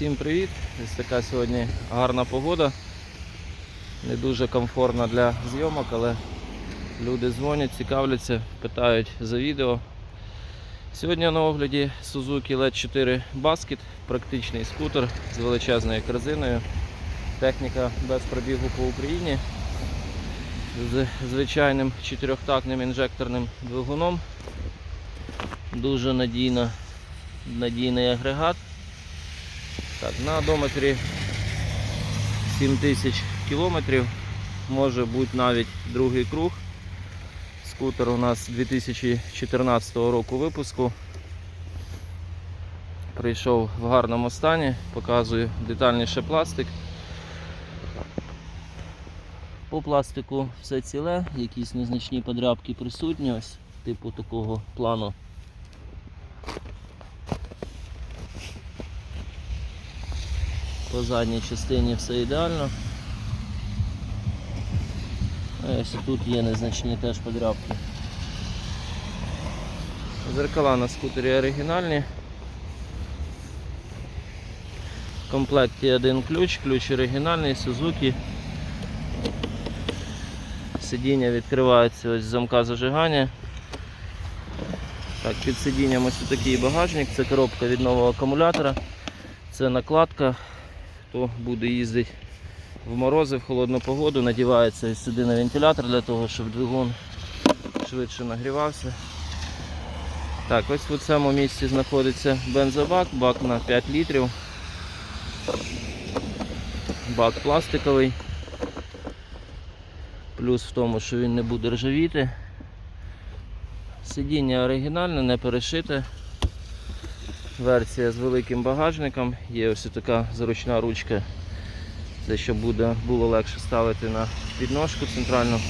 Всім привіт! Ось така сьогодні гарна погода. Не дуже комфортна для зйомок, але люди дзвонять, цікавляться, питають за відео. Сьогодні на огляді Suzuki LED 4 Basket, практичний скутер з величезною корзиною. Техніка без пробігу по Україні з звичайним чотирьохтактним інжекторним двигуном. Дуже надійно, надійний агрегат. Так, на одометрі 7000 кілометрів, може бути навіть другий круг. Скутер у нас 2014 року випуску. Прийшов в гарному стані, показую детальніше пластик. По пластику все ціле, якісь незначні подрябки присутні, ось типу такого плану. По задній частині все ідеально. Ось тут є незначні теж подрябки. Зеркала на скутері оригінальні. В комплекті один ключ, ключ оригінальний, Suzuki. Сидіння відкривається ось з замка зажигання. Так, під сидінням ось такий багажник, це коробка від нового акумулятора, це накладка. Хто буде їздити в морози, в холодну погоду, надівається сюди на вентилятор для того, щоб двигун швидше нагрівався. Так, ось в цьому місці знаходиться бензобак, бак на 5 літрів. Бак пластиковий. Плюс в тому, що він не буде ржавіти. Сидіння оригінальне, не перешите. Версія з великим багажником. Є ось така зручна ручка. Це щоб буде, було легше ставити на підножку центральну.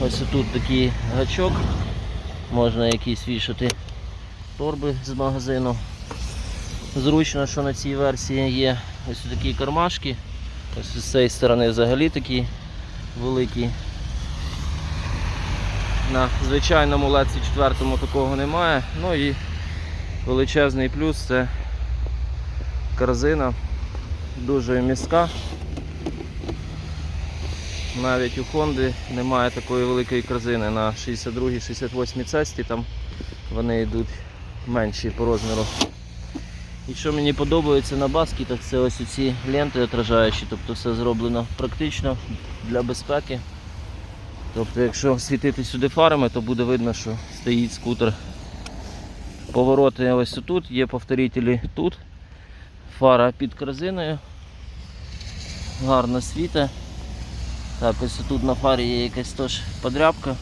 Ось тут такий гачок. Можна якісь вішати торби з магазину. Зручно, що на цій версії є ось такі кармашки. Ось з цієї сторони взагалі такі великі. На звичайному леці 4 такого немає. Ну і величезний плюс це корзина, дуже міська. Навіть у Хонди немає такої великої корзини на 62-68 цесті, там вони йдуть менші по розміру. І що мені подобається на баскетах, це ось ці ленти отражаючі, тобто все зроблено практично для безпеки. Тобто, якщо світити сюди фарами, то буде видно, що стоїть скутер. Повороти ось тут, є повторителі тут. Фара під корзиною. Гарно світа. Так, ось тут на фарі є якась теж подрябка.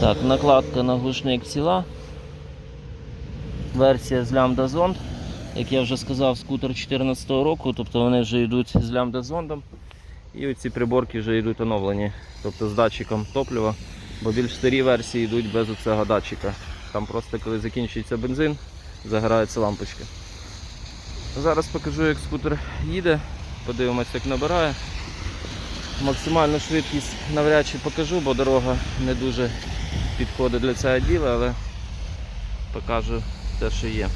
Так, накладка на глушник ціла. Версія з лямбда зонд. Як я вже сказав, скутер 2014 року, тобто вони вже йдуть з лямбда зондом. І оці приборки вже йдуть оновлені, тобто з датчиком топлива, бо більш старі версії йдуть без оцього датчика. Там просто коли закінчується бензин, загораються лампочки. Зараз покажу, як скутер їде, подивимося, як набирає. Максимальну швидкість навряд чи покажу, бо дорога не дуже підходить для цього діла, але покажу те, що є.